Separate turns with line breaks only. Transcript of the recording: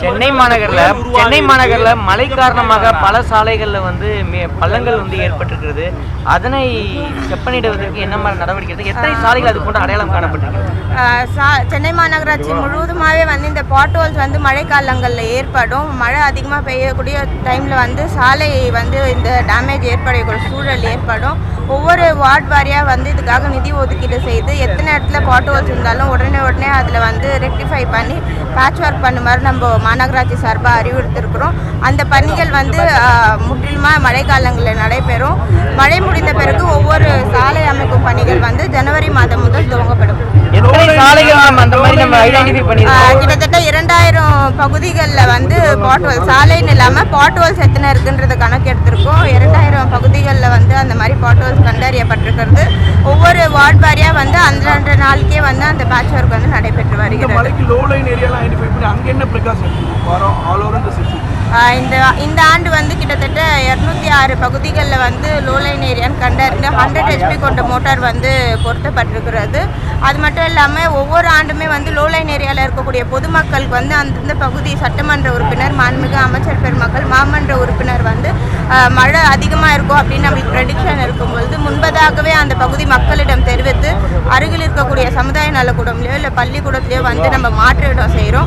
சென்னை மாநகரில் சென்னை மாநகரில் மழை காரணமாக பல சாலைகளில் வந்து மே- பள்ளங்கள் வந்து ஏற்பட்டிருக்கிறது. அதனை செப்பனிடுவதற்கு என்ன மாதிரி நடவடிக்கை எடுத்து எத்தனை சாலைகள் அது போன்ற அடையாளம்
சா- சென்னை மாநகராட்சி முழுவதுமாகவே வந்து இந்த பாட்ஹோல்ஸ் வந்து மழைக்காலங்களில் ஏற்படும். மழை அதிகமாக பெய்யக்கூடிய டைமில் வந்து சாலை வந்து இந்த டேமேஜ் ஏற்படக்கூடிய சூழல் ஏற்படும். ஒவ்வொரு வார்டு வாரியாக வந்து இதுக்காக நிதி ஒதுக்கீடு செய்து எத்தனை இடத்துல பாட்ஹோல்ஸ் இருந்தாலும் உடனே உடனே அதில் வந்து ரெக்டிஃபை பண்ணி பேட்ச் ஒர்க் பண்ணுமாறு நம்ம மாநகராட்சி சார்பாக அறிவுறுத்திருக்கிறோம். அந்த பணிகள் வந்து முற்றிலுமாக மழைக்காலங்களில் நடைபெறும். மழை முடிந்த பிறகு ஒவ்வொரு சாலை அமைக்கும் பணிகள் வந்து ஜனவரி மாதம் முதல் துவங்கப்படும். கிட்டத்தட்ட இரண்டாயிரம் பகுதிகளில் வந்து பாட்வல் சாலைன்னு இல்லாமல் பாட்வல்ஸ் எத்தனை இருக்குன்றது கணக்கு எடுத்திருக்கோம் இரண்டாயிரம் பகுதிகளில் வந்து அந்த மாதிரி பாட்வல்ஸ் கண்டறியப்பட்டிருக்கிறது ஒவ்வொரு வந்து அந்தந்த நாளுக்கே வந்து அந்த பேட்ச் ஒர்க் வந்து நடைபெற்று வருகிறது.
மலைக்கு லோ லைன் ஏரியாலாம் ஐடென்டிஃபை பண்ணி அங்கே என்ன ப்ரிகாஷன் வரோம் ஆல் ஓவர் சிட்டி
ஆஹ் இந்த இந்த ஆண்டு வந்து கிட்டத்தட்ட இரநூத்தி ஆறு பகுதிகளில் வந்து லோலைன் ஏரியான்னு கண்டறிந்து ஹண்ட்ரட் ஹெச்பி கொண்ட மோட்டார் வந்து பொருத்தப்பட்டிருக்கிறது. அது மட்டும் இல்லாமல் ஒவ்வொரு ஆண்டுமே வந்து லோலைன் ஏரியாவில் இருக்கக்கூடிய பொதுமக்களுக்கு வந்து அந்தந்த பகுதி சட்டமன்ற உறுப்பினர் மாண்புமிகு அமைச்சர் பெருமக்கள் மாமன்ற உறுப்பினர் வந்து மழை அதிகமாக இருக்கும் அப்படின்னு நம்மளுக்கு ப்ரெடிக்ஷன் இருக்கும்பொழுது முன்பதாகவே அந்த பகுதி மக்களிடம் தெரிவித்து அருகில் இருக்கக்கூடிய சமுதாய நலக்கூடம்லையோ இல்லை பள்ளிக்கூடத்துலையோ வந்து நம்ம மாற்று இடம் செய்கிறோம்